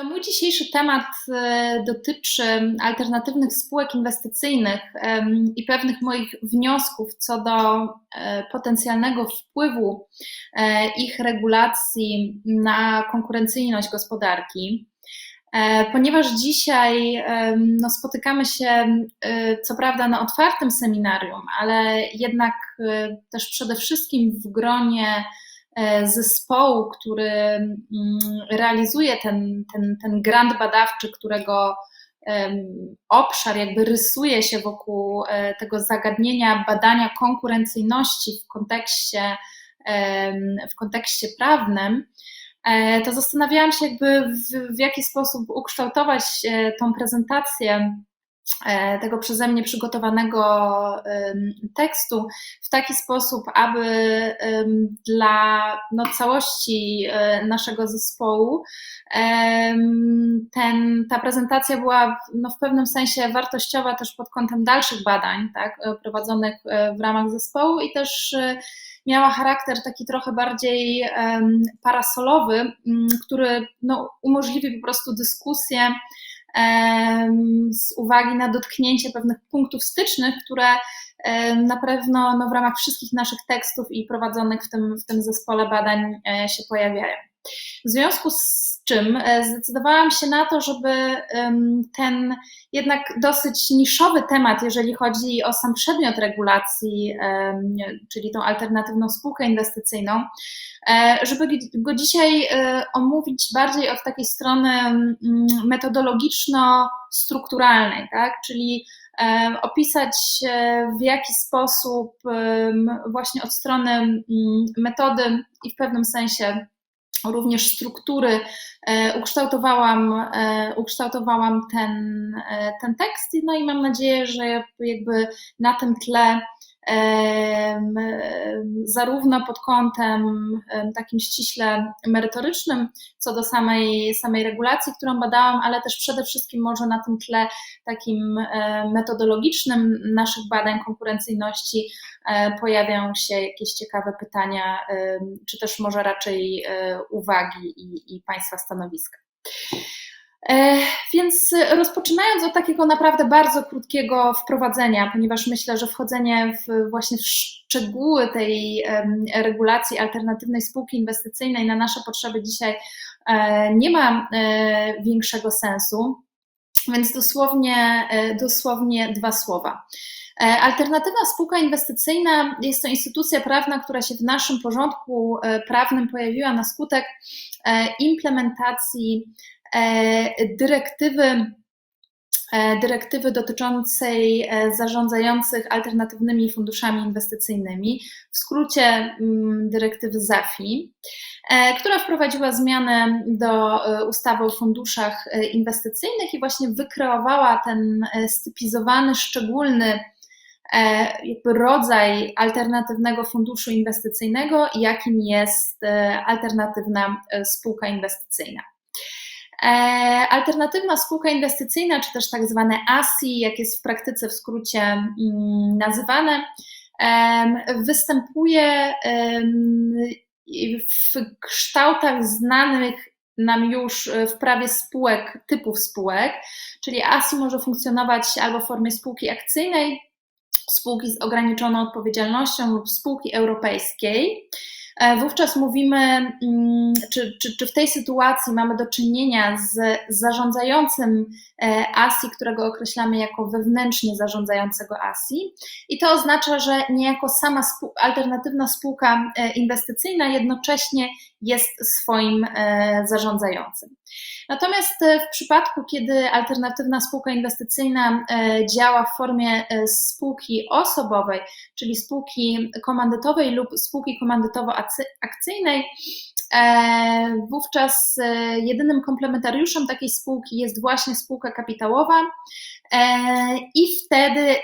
To mój dzisiejszy temat e, dotyczy alternatywnych spółek inwestycyjnych i pewnych moich wniosków co do e, potencjalnego wpływu e, ich regulacji na konkurencyjność gospodarki. Ponieważ dzisiaj no, spotykamy się, co prawda, na otwartym seminarium, ale jednak też przede wszystkim w gronie zespołu, który mm, realizuje ten, ten, ten grant badawczy, którego obszar jakby rysuje się wokół e, tego zagadnienia badania konkurencyjności w kontekście, w kontekście prawnym, e, to zastanawiałam się jakby w, w jaki sposób ukształtować tą prezentację E, tego przeze mnie przygotowanego tekstu w taki sposób, aby dla no, całości e, naszego zespołu ten, ta prezentacja była no, w pewnym sensie wartościowa też pod kątem dalszych badań tak, e, prowadzonych w ramach zespołu i też miała charakter taki trochę bardziej parasolowy, który no, umożliwi po prostu dyskusję z uwagi na dotknięcie pewnych punktów stycznych, które na pewno no, w ramach wszystkich naszych tekstów i prowadzonych w tym, w tym zespole badań e, się pojawiają. W związku z czym e, zdecydowałam się na to, żeby ten jednak dosyć niszowy temat, jeżeli chodzi o sam przedmiot regulacji, czyli tą alternatywną spółkę inwestycyjną, e, żeby go dzisiaj e, omówić bardziej od takiej strony metodologiczno-strukturalnej, tak? czyli opisać w jaki sposób właśnie od strony metody i w pewnym sensie również struktury e, ukształtowałam, e, ukształtowałam ten, e, ten tekst, no i mam nadzieję, że jakby na tym tle zarówno pod kątem takim ściśle merytorycznym, co do samej, samej regulacji, którą badałam, ale też przede wszystkim może na tym tle takim metodologicznym naszych badań konkurencyjności e, pojawią się jakieś ciekawe pytania, czy też może raczej e, uwagi i, i Państwa stanowiska. E, więc rozpoczynając od takiego naprawdę bardzo krótkiego wprowadzenia, ponieważ myślę, że wchodzenie w, właśnie w szczegóły tej regulacji alternatywnej spółki inwestycyjnej na nasze potrzeby dzisiaj e, nie ma e, większego sensu, więc dosłownie, dosłownie dwa słowa. Alternatywna spółka inwestycyjna jest to instytucja prawna, która się w naszym porządku prawnym pojawiła na skutek implementacji dyrektywy e, dyrektywy dotyczącej e, zarządzających alternatywnymi funduszami inwestycyjnymi, w skrócie mm, dyrektywy ZAFI, która wprowadziła zmianę do ustawy o funduszach inwestycyjnych i właśnie wykreowała ten stypizowany, szczególny rodzaj alternatywnego funduszu inwestycyjnego, jakim jest alternatywna spółka inwestycyjna. E, alternatywna spółka inwestycyjna, czy też tak zwane ASI, jak jest w praktyce w skrócie mm, nazywane, występuje w kształtach znanych nam już w prawie spółek, typów spółek, czyli ASI może funkcjonować albo w formie spółki akcyjnej, spółki z ograniczoną odpowiedzialnością lub spółki europejskiej. E, wówczas mówimy, mm, czy, czy, czy w tej sytuacji mamy do czynienia z zarządzającym e, ASI, którego określamy jako wewnętrznie zarządzającego ASI, i to oznacza, że niejako sama spół alternatywna spółka e, inwestycyjna jednocześnie jest swoim zarządzającym. Natomiast w przypadku, kiedy alternatywna spółka inwestycyjna działa w formie spółki osobowej, czyli spółki komandytowej lub spółki komandytowo akcyjnej, e, wówczas e, jedynym komplementariuszem takiej spółki jest właśnie spółka kapitałowa e, i wtedy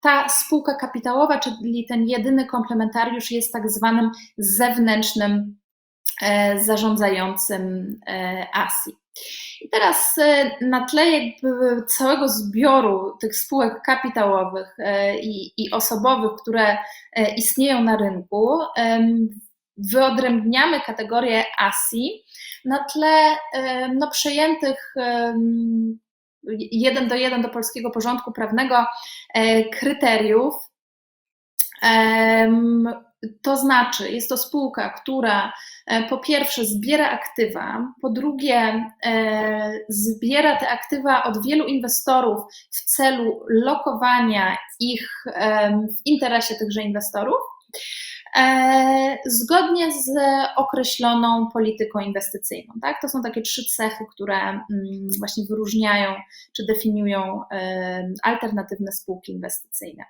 ta spółka kapitałowa, czyli ten jedyny komplementariusz jest tak zwanym zewnętrznym zarządzającym ASI. I teraz na tle całego zbioru tych spółek kapitałowych i, i osobowych, które istnieją na rynku, wyodrębniamy kategorię ASI na tle no, przejętych jeden do jeden do polskiego porządku prawnego kryteriów. To znaczy, jest to spółka, która e, po pierwsze zbiera aktywa, po drugie e, zbiera te aktywa od wielu inwestorów w celu lokowania ich w interesie tychże inwestorów. E, zgodnie z określoną polityką inwestycyjną. Tak? To są takie trzy cechy, które mm, właśnie wyróżniają czy definiują alternatywne spółki inwestycyjne.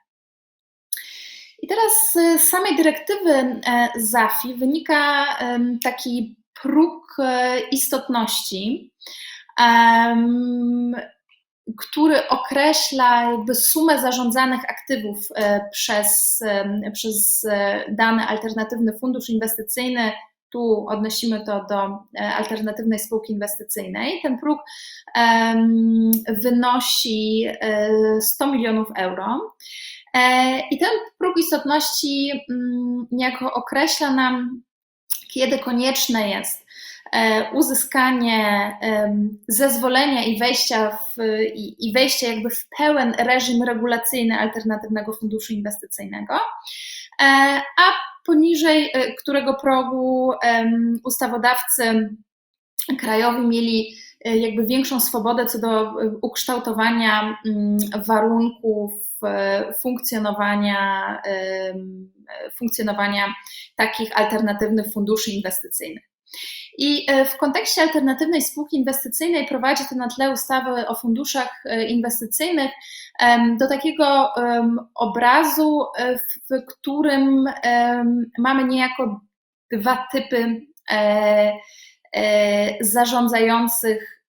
I teraz z samej dyrektywy e, ZAFI wynika taki próg e, istotności, który określa jakby sumę zarządzanych aktywów e, przez, przez dany alternatywny fundusz inwestycyjny. Tu odnosimy to do alternatywnej spółki inwestycyjnej. Ten próg wynosi 100 milionów euro. E, I ten próg istotności mm, niejako określa nam, kiedy konieczne jest e, uzyskanie zezwolenia i wejścia w, i wejście jakby w pełen reżim regulacyjny alternatywnego funduszu inwestycyjnego, e, a poniżej którego progu ustawodawcy krajowi mieli jakby większą swobodę co do ukształtowania mm, warunków funkcjonowania, funkcjonowania takich alternatywnych funduszy inwestycyjnych. I e, w kontekście alternatywnej spółki inwestycyjnej prowadzi to na tle ustawy o funduszach e, inwestycyjnych do takiego obrazu, e, w którym mamy niejako dwa typy zarządzających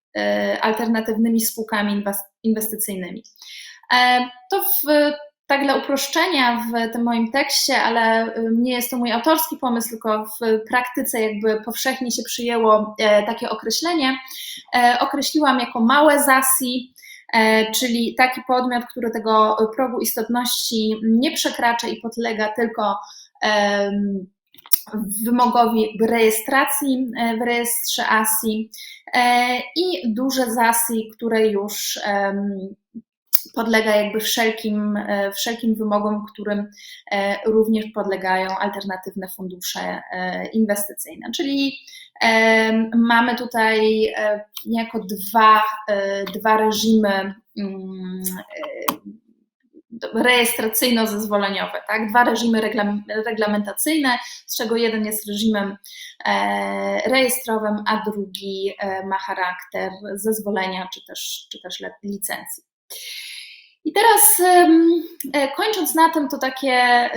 alternatywnymi spółkami inwestycyjnymi. To w, tak dla uproszczenia w tym moim tekście, ale y, nie jest to mój autorski pomysł, tylko w praktyce jakby powszechnie się przyjęło e, takie określenie. E, określiłam jako małe ZASI, czyli taki podmiot, który tego progu istotności nie przekracza i podlega tylko wymogowi rejestracji w rejestrze ASI i duże ZASI, które już podlega jakby wszelkim, e, wszelkim wymogom, którym e, również podlegają alternatywne fundusze e, inwestycyjne. Czyli mamy tutaj niejako dwa, dwa reżimy mm, rejestracyjno-zezwoleniowe, tak? dwa reżimy reglamentacyjne, z czego jeden jest reżimem rejestrowym, a drugi ma charakter zezwolenia czy też, czy też licencji. I teraz e, kończąc na tym, to takie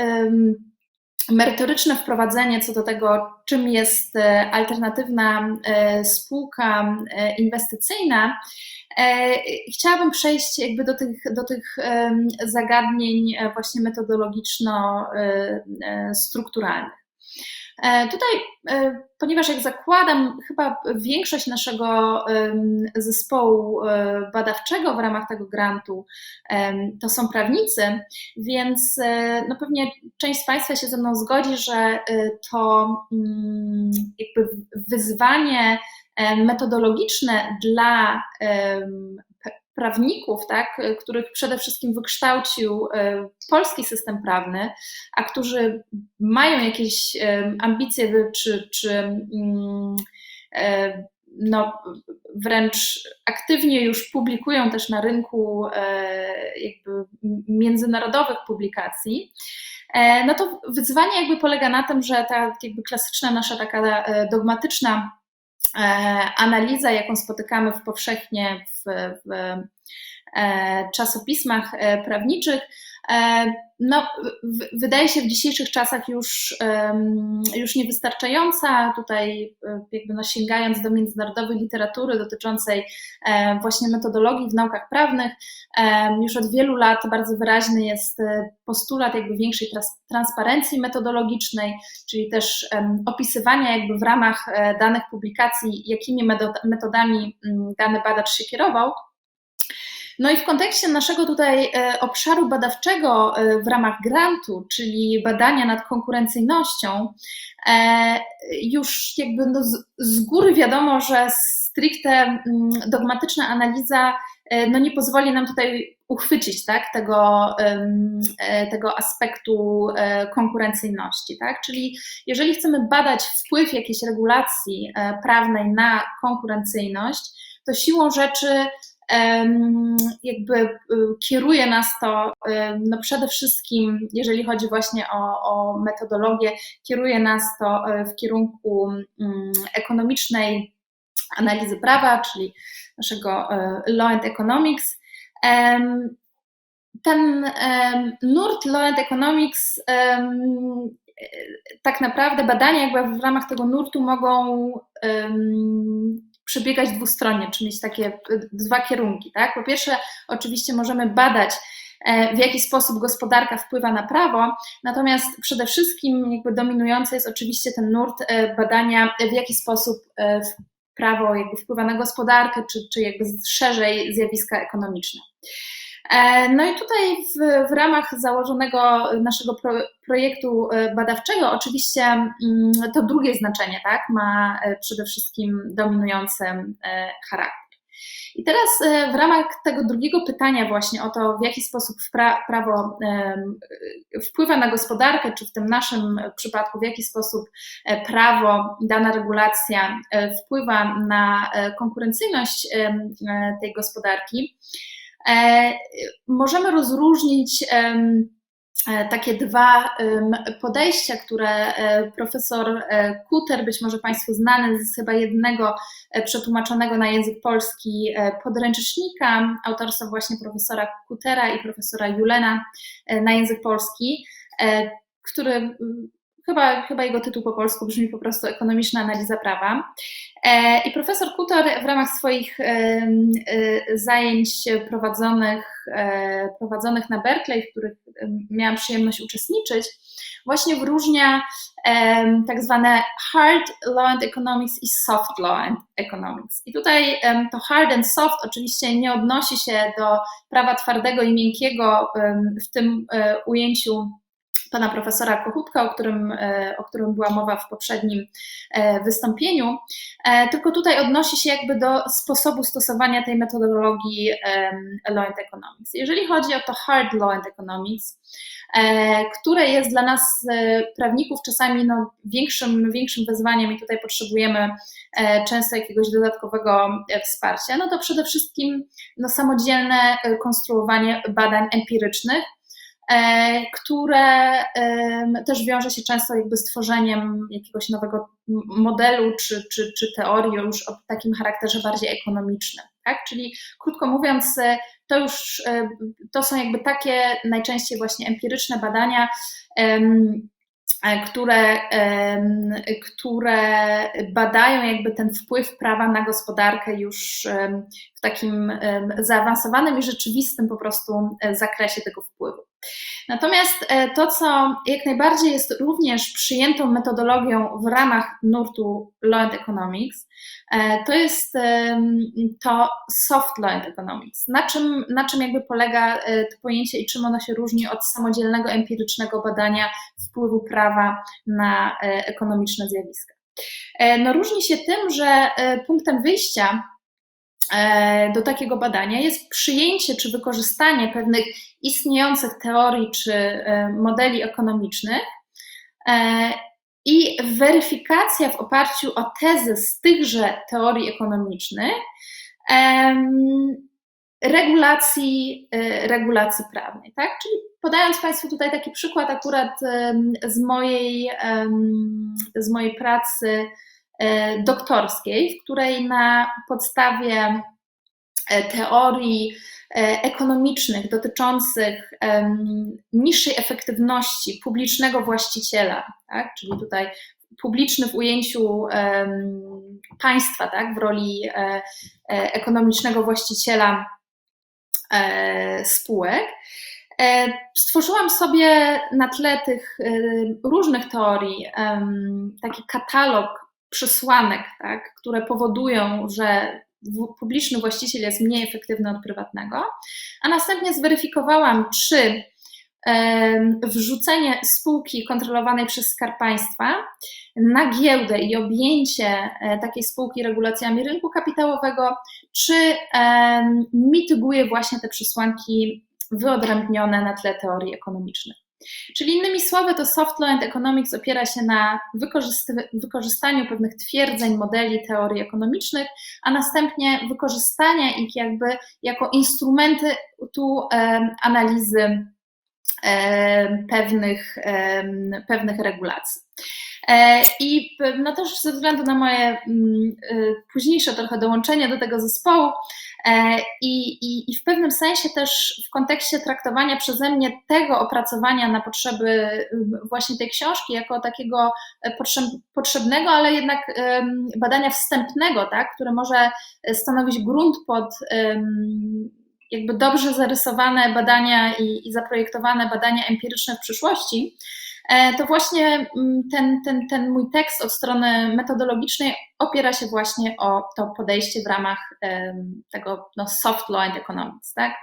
merytoryczne wprowadzenie co do tego, czym jest e, alternatywna e, spółka inwestycyjna. Chciałabym przejść jakby do tych, do tych zagadnień właśnie metodologiczno-strukturalnych. E, tutaj, e, ponieważ jak zakładam, chyba większość naszego zespołu e, badawczego w ramach tego grantu to są prawnicy, więc no pewnie część z Państwa się ze mną zgodzi, że to mm, jakby wyzwanie metodologiczne dla prawników, tak, których przede wszystkim wykształcił e, polski system prawny, a którzy mają jakieś e, ambicje czy, czy mm, e, no, wręcz aktywnie już publikują też na rynku jakby międzynarodowych publikacji, no to wyzwanie jakby polega na tym, że ta jakby klasyczna nasza taka dogmatyczna E, analiza, jaką spotykamy w powszechnie w, w e, czasopismach e, prawniczych, no, wydaje się w dzisiejszych czasach już, już niewystarczająca. Tutaj jakby no, sięgając do międzynarodowej literatury dotyczącej właśnie metodologii w naukach prawnych, już od wielu lat bardzo wyraźny jest postulat jakby większej transparencji metodologicznej, czyli też opisywania jakby w ramach danych publikacji, jakimi metodami dany badacz się kierował. No i w kontekście naszego tutaj e, obszaru badawczego e, w ramach grantu, czyli badania nad konkurencyjnością, e, już jakby no z góry wiadomo, że stricte mm, dogmatyczna analiza no nie pozwoli nam tutaj uchwycić tak, tego, tego aspektu konkurencyjności. Tak? Czyli jeżeli chcemy badać wpływ jakiejś regulacji prawnej na konkurencyjność, to siłą rzeczy jakby y, kieruje nas to no przede wszystkim, jeżeli chodzi właśnie o, o metodologię, kieruje nas to e, w kierunku mm, ekonomicznej analizy prawa, czyli naszego e, Law and Economics. Ten nurt Law and Economics tak naprawdę badania jakby w ramach tego nurtu mogą przebiegać dwustronnie, czy mieć takie e, dwa kierunki. Tak? Po pierwsze, oczywiście możemy badać, e, w jaki sposób gospodarka wpływa na prawo, natomiast przede wszystkim jakby dominujący jest oczywiście ten nurt e, badania, w jaki sposób prawo jakby wpływa na gospodarkę, czy, czy jakby szerzej zjawiska ekonomiczne. E, no i tutaj w, w ramach założonego naszego pro, projektu e, badawczego, oczywiście mm, to drugie znaczenie tak, ma e, przede wszystkim dominujący charakter. I teraz w ramach tego drugiego pytania, właśnie o to, w jaki sposób prawo wpływa na gospodarkę, czy w tym naszym przypadku, w jaki sposób prawo, dana regulacja wpływa na konkurencyjność tej gospodarki, możemy rozróżnić e, takie dwa podejścia, które e, profesor Kuter, być może Państwu znany z chyba jednego przetłumaczonego na język polski podręcznika, autorstwa właśnie profesora Kutera i profesora Julena na język polski, który Chyba, chyba jego tytuł po polsku brzmi po prostu Ekonomiczna analiza prawa. E, I profesor Kutor w ramach swoich e, e, zajęć prowadzonych, prowadzonych na Berkeley, w których miałam przyjemność uczestniczyć, właśnie wyróżnia tak zwane hard law and economics i soft law and economics. I tutaj to hard and soft oczywiście nie odnosi się do prawa twardego i miękkiego w tym ujęciu pana profesora Kochutka, o którym, e, o którym była mowa w poprzednim e, wystąpieniu, e, tylko tutaj odnosi się jakby do sposobu stosowania tej metodologii Law and Economics. Jeżeli chodzi o to Hard Law and Economics, które jest dla nas prawników czasami no, większym, większym wyzwaniem i tutaj potrzebujemy często jakiegoś dodatkowego wsparcia, no to przede wszystkim no, samodzielne konstruowanie badań empirycznych, które też wiąże się często jakby z tworzeniem jakiegoś nowego modelu czy, czy, czy teorii już o takim charakterze bardziej ekonomicznym. Tak? Czyli krótko mówiąc, e, to już e, to są jakby takie najczęściej właśnie empiryczne badania, które, które badają jakby ten wpływ prawa na gospodarkę już w takim zaawansowanym i rzeczywistym po prostu zakresie tego wpływu. Natomiast e, to, co jak najbardziej jest również przyjętą metodologią w ramach nurtu Law and Economics, e, to jest to soft law and economics. Na czym, na czym jakby polega e, to pojęcie i czym ono się różni od samodzielnego empirycznego badania wpływu prawa na ekonomiczne zjawiska? No, różni się tym, że punktem wyjścia do takiego badania jest przyjęcie czy wykorzystanie pewnych istniejących teorii czy e, modeli ekonomicznych e, i weryfikacja w oparciu o tezy z tychże teorii ekonomicznych regulacji, regulacji prawnej. Tak? Czyli podając Państwu tutaj taki przykład akurat z mojej, z mojej pracy E, doktorskiej, w której na podstawie e, teorii e, ekonomicznych dotyczących niższej efektywności publicznego właściciela, tak? czyli tutaj publiczny w ujęciu państwa, tak? w roli ekonomicznego właściciela spółek, Stworzyłam sobie na tle tych różnych teorii taki katalog przesłanek, tak, które powodują, że publiczny właściciel jest mniej efektywny od prywatnego, a następnie zweryfikowałam, czy wrzucenie spółki kontrolowanej przez Skarb Państwa na giełdę i objęcie e, takiej spółki regulacjami rynku kapitałowego, czy mityguje właśnie te przesłanki wyodrębnione na tle teorii ekonomicznych. Czyli innymi słowy, to soft law and economics opiera się na wykorzystaniu pewnych twierdzeń, modeli, teorii ekonomicznych, a następnie wykorzystania ich jakby jako instrumenty tu analizy pewnych, pewnych regulacji. E, I no też ze względu na moje mm, y, późniejsze trochę dołączenie do tego zespołu e, i, i, i w pewnym sensie też w kontekście traktowania przeze mnie tego opracowania na potrzeby y, właśnie tej książki jako takiego e, potrzebnego, ale jednak badania wstępnego, tak, które może stanowić grunt pod jakby dobrze zarysowane badania i, i zaprojektowane badania empiryczne w przyszłości, e, to właśnie mm, ten, ten, ten mój tekst od strony metodologicznej opiera się właśnie o to podejście w ramach tego no, soft law and economics. Tak?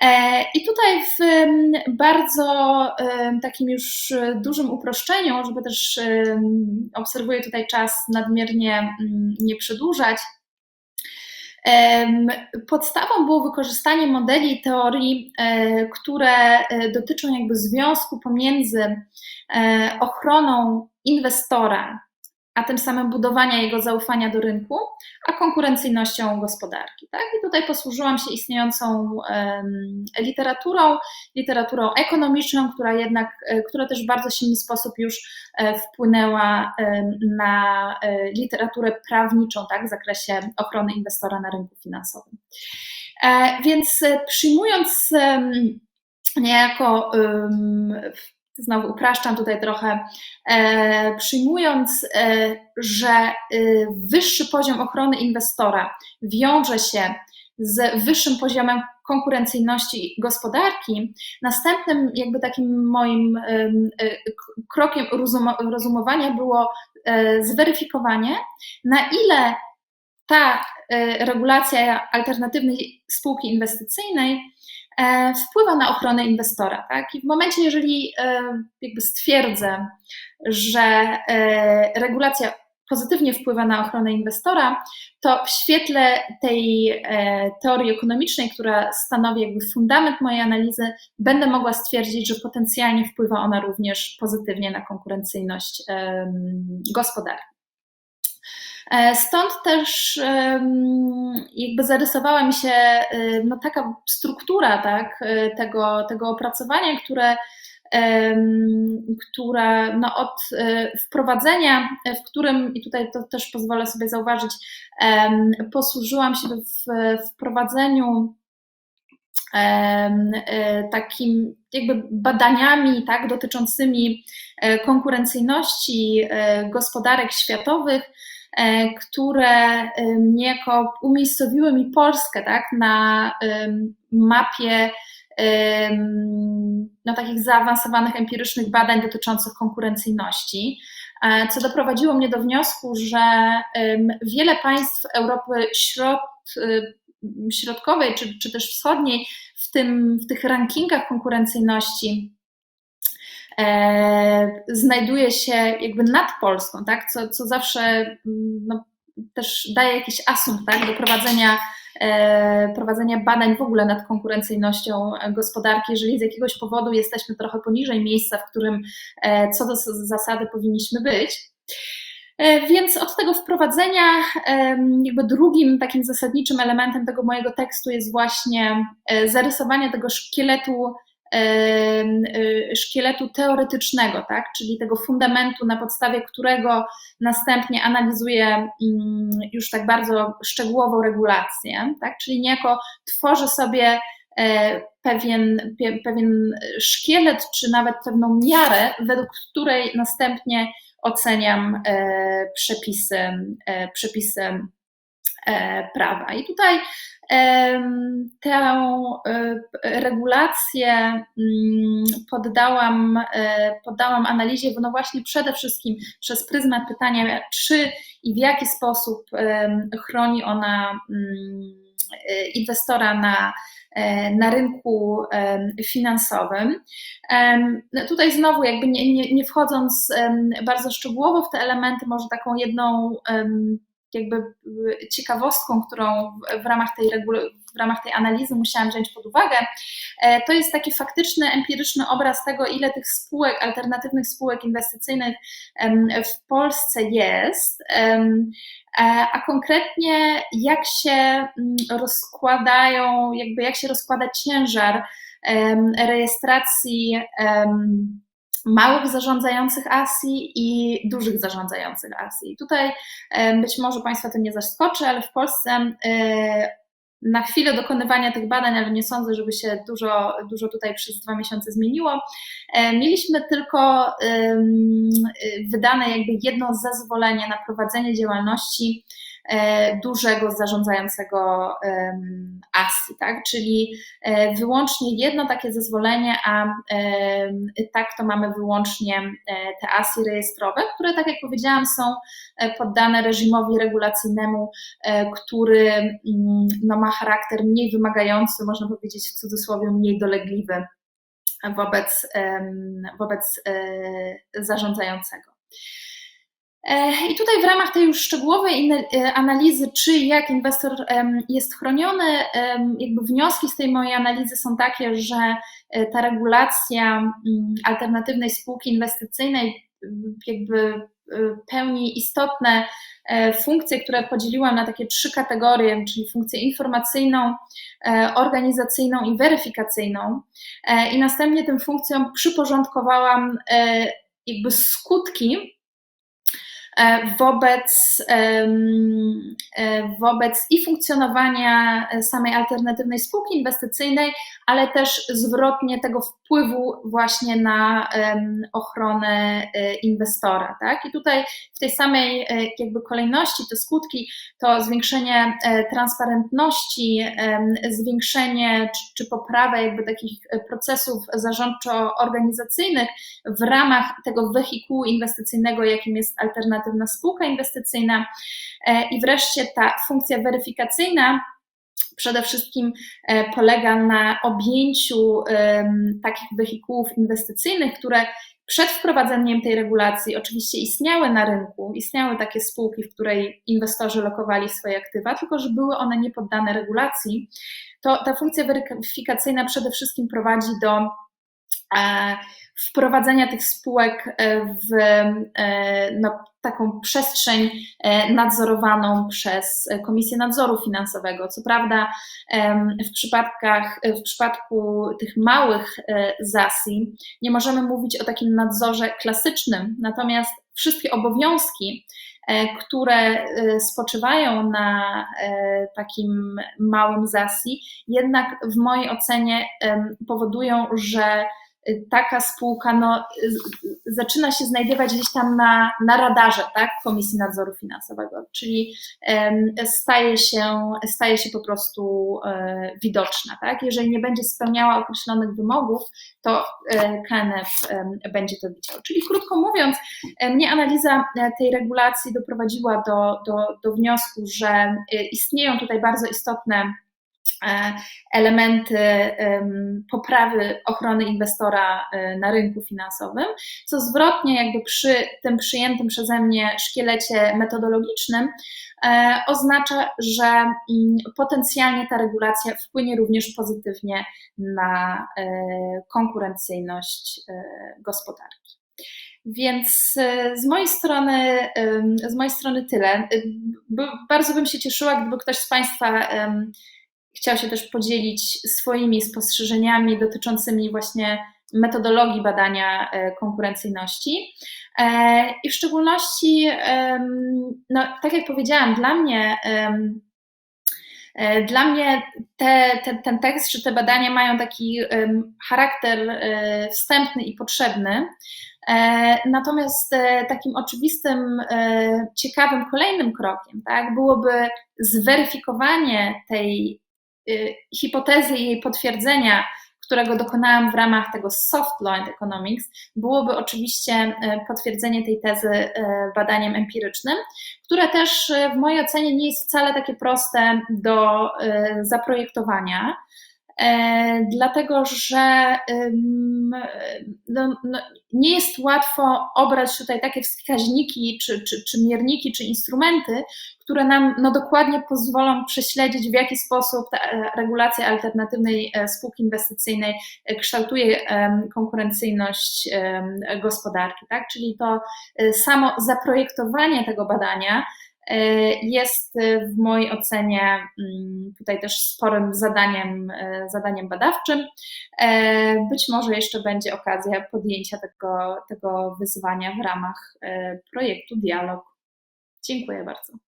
E, I tutaj w bardzo takim już dużym uproszczeniu, żeby też obserwuję tutaj czas nadmiernie mm, nie przedłużać, Podstawą było wykorzystanie modeli teorii, e, które e, dotyczą jakby związku pomiędzy e, ochroną inwestora a tym samym budowania jego zaufania do rynku, a konkurencyjnością gospodarki. Tak? I tutaj posłużyłam się istniejącą literaturą, literaturą ekonomiczną, która jednak, e, która też w bardzo silny sposób już e, wpłynęła na e, literaturę prawniczą tak? w zakresie ochrony inwestora na rynku finansowym. Więc przyjmując niejako znowu upraszczam tutaj trochę, e, przyjmując, e, że e, wyższy poziom ochrony inwestora wiąże się z wyższym poziomem konkurencyjności gospodarki, następnym jakby takim moim e, krokiem rozumowania było e, zweryfikowanie, na ile ta regulacja alternatywnej spółki inwestycyjnej wpływa na ochronę inwestora. Tak? I w momencie, jeżeli e, jakby stwierdzę, że e, regulacja pozytywnie wpływa na ochronę inwestora, to w świetle tej teorii ekonomicznej, która stanowi jakby fundament mojej analizy, będę mogła stwierdzić, że potencjalnie wpływa ona również pozytywnie na konkurencyjność gospodarki. E, stąd też jakby zarysowała mi się no, taka struktura tak, e, tego, tego opracowania, które, która no, od e, wprowadzenia, w którym, i tutaj to też pozwolę sobie zauważyć, posłużyłam się w wprowadzeniu takim jakby badaniami tak, dotyczącymi konkurencyjności gospodarek światowych, które niejako umiejscowiły mi Polskę tak, na mapie no, takich zaawansowanych empirycznych badań dotyczących konkurencyjności, e, co doprowadziło mnie do wniosku, że wiele państw Europy środ, środkowej czy, czy też wschodniej w, tym, w tych rankingach konkurencyjności e, znajduje się jakby nad Polską, tak? co, co zawsze mm, no, też daje jakiś asumpt tak? do prowadzenia, e, prowadzenia badań w ogóle nad konkurencyjnością gospodarki, jeżeli z jakiegoś powodu jesteśmy trochę poniżej miejsca, w którym e, co do zasady powinniśmy być. E, więc od tego wprowadzenia, jakby drugim takim zasadniczym elementem tego mojego tekstu jest właśnie e, zarysowanie tego szkieletu szkieletu teoretycznego, tak? czyli tego fundamentu, na podstawie którego następnie analizuje mm, już tak bardzo szczegółową regulację, tak? czyli niejako tworzy sobie e, pewien, pewien szkielet, czy nawet pewną miarę, według której następnie oceniam e, przepisy, e, przepisy prawa. I tutaj tę e, regulację mm, poddałam, e, poddałam analizie, no właśnie przede wszystkim przez pryzmat pytania, czy i w jaki sposób chroni ona mm, e, inwestora na, na rynku finansowym. No tutaj znowu, jakby nie, nie, nie wchodząc bardzo szczegółowo w te elementy, może taką jedną jakby y, ciekawostką, którą w ramach tej w ramach tej analizy musiałam wziąć pod uwagę, e, to jest taki faktyczny, empiryczny obraz tego, ile tych spółek, alternatywnych spółek inwestycyjnych w Polsce jest, e, a konkretnie jak się mm, rozkładają, jakby jak się rozkłada ciężar rejestracji małych zarządzających ASI i dużych zarządzających ASI. Tutaj być może Państwa to nie zaskoczy, ale w Polsce e, na chwilę dokonywania tych badań, ale nie sądzę, żeby się dużo, dużo tutaj przez dwa miesiące zmieniło. E, mieliśmy tylko wydane jakby jedno zezwolenie na prowadzenie działalności E, dużego zarządzającego ASI, tak? czyli e, wyłącznie jedno takie zezwolenie, a tak to mamy wyłącznie e, te ASI rejestrowe, które, tak jak powiedziałam, są poddane reżimowi regulacyjnemu, który mm, no, ma charakter mniej wymagający, można powiedzieć w cudzysłowie mniej dolegliwy wobec, wobec zarządzającego. E, I tutaj w ramach tej już szczegółowej e, analizy, czy jak inwestor jest chroniony, jakby wnioski z tej mojej analizy są takie, że e, ta regulacja alternatywnej spółki inwestycyjnej jakby pełni istotne funkcje, które podzieliłam na takie trzy kategorie, czyli funkcję informacyjną, organizacyjną i weryfikacyjną. I następnie tym funkcjom przyporządkowałam jakby skutki wobec, e, wobec i funkcjonowania samej alternatywnej spółki inwestycyjnej, ale też zwrotnie tego wpływu właśnie na ochronę e, inwestora. Tak? I tutaj w tej samej jakby kolejności te skutki to zwiększenie transparentności, zwiększenie czy, czy poprawę jakby takich procesów zarządczo-organizacyjnych w ramach tego wehikułu inwestycyjnego, jakim jest alternatywna alternatywna spółka inwestycyjna e, i wreszcie ta funkcja weryfikacyjna przede wszystkim e, polega na objęciu takich wehikułów inwestycyjnych, które przed wprowadzeniem tej regulacji oczywiście istniały na rynku, istniały takie spółki, w której inwestorzy lokowali swoje aktywa, tylko że były one niepoddane regulacji, to ta funkcja weryfikacyjna przede wszystkim prowadzi do wprowadzenia tych spółek w no, taką przestrzeń e, nadzorowaną przez Komisję Nadzoru Finansowego. Co prawda, w, przypadkach, w przypadku tych małych e, ZASI nie możemy mówić o takim nadzorze klasycznym, natomiast wszystkie obowiązki, e, które spoczywają na takim małym ZASI, jednak w mojej ocenie powodują, że taka spółka no, zaczyna się znajdować gdzieś tam na, na radarze tak, Komisji Nadzoru Finansowego, czyli staje się, staje się po prostu e, widoczna. Tak? Jeżeli nie będzie spełniała określonych wymogów, to e, KNF będzie to widział. Czyli krótko mówiąc, mnie analiza e, tej regulacji doprowadziła do, do, do wniosku, że istnieją tutaj bardzo istotne E, elementy poprawy ochrony inwestora e, na rynku finansowym, co zwrotnie jakby przy tym przyjętym przeze mnie szkielecie metodologicznym e, oznacza, że mm, potencjalnie ta regulacja wpłynie również pozytywnie na konkurencyjność gospodarki. Więc z mojej strony, z mojej strony tyle. Bardzo bym się cieszyła, gdyby ktoś z Państwa chciał się też podzielić swoimi spostrzeżeniami dotyczącymi właśnie metodologii badania e, konkurencyjności. E, I w szczególności, no, tak jak powiedziałam, dla mnie Dla mnie te, te, ten tekst czy te badania mają taki charakter wstępny i potrzebny. Natomiast takim oczywistym, ciekawym kolejnym krokiem tak, byłoby zweryfikowanie tej hipotezy i jej potwierdzenia którego dokonałam w ramach tego soft law and economics, byłoby oczywiście e, potwierdzenie tej tezy e, badaniem empirycznym, które też w mojej ocenie nie jest wcale takie proste do zaprojektowania. E, dlatego że no, no, nie jest łatwo obrać tutaj takie wskaźniki, czy, czy, czy mierniki, czy instrumenty, które nam no, dokładnie pozwolą prześledzić, w jaki sposób ta e, regulacja alternatywnej e, spółki inwestycyjnej kształtuje konkurencyjność gospodarki. Tak? Czyli to samo zaprojektowanie tego badania jest e, w mojej ocenie mm, tutaj też sporym zadaniem, e, zadaniem badawczym. Być może jeszcze będzie okazja podjęcia tego, tego wyzwania w ramach projektu Dialog. Dziękuję bardzo.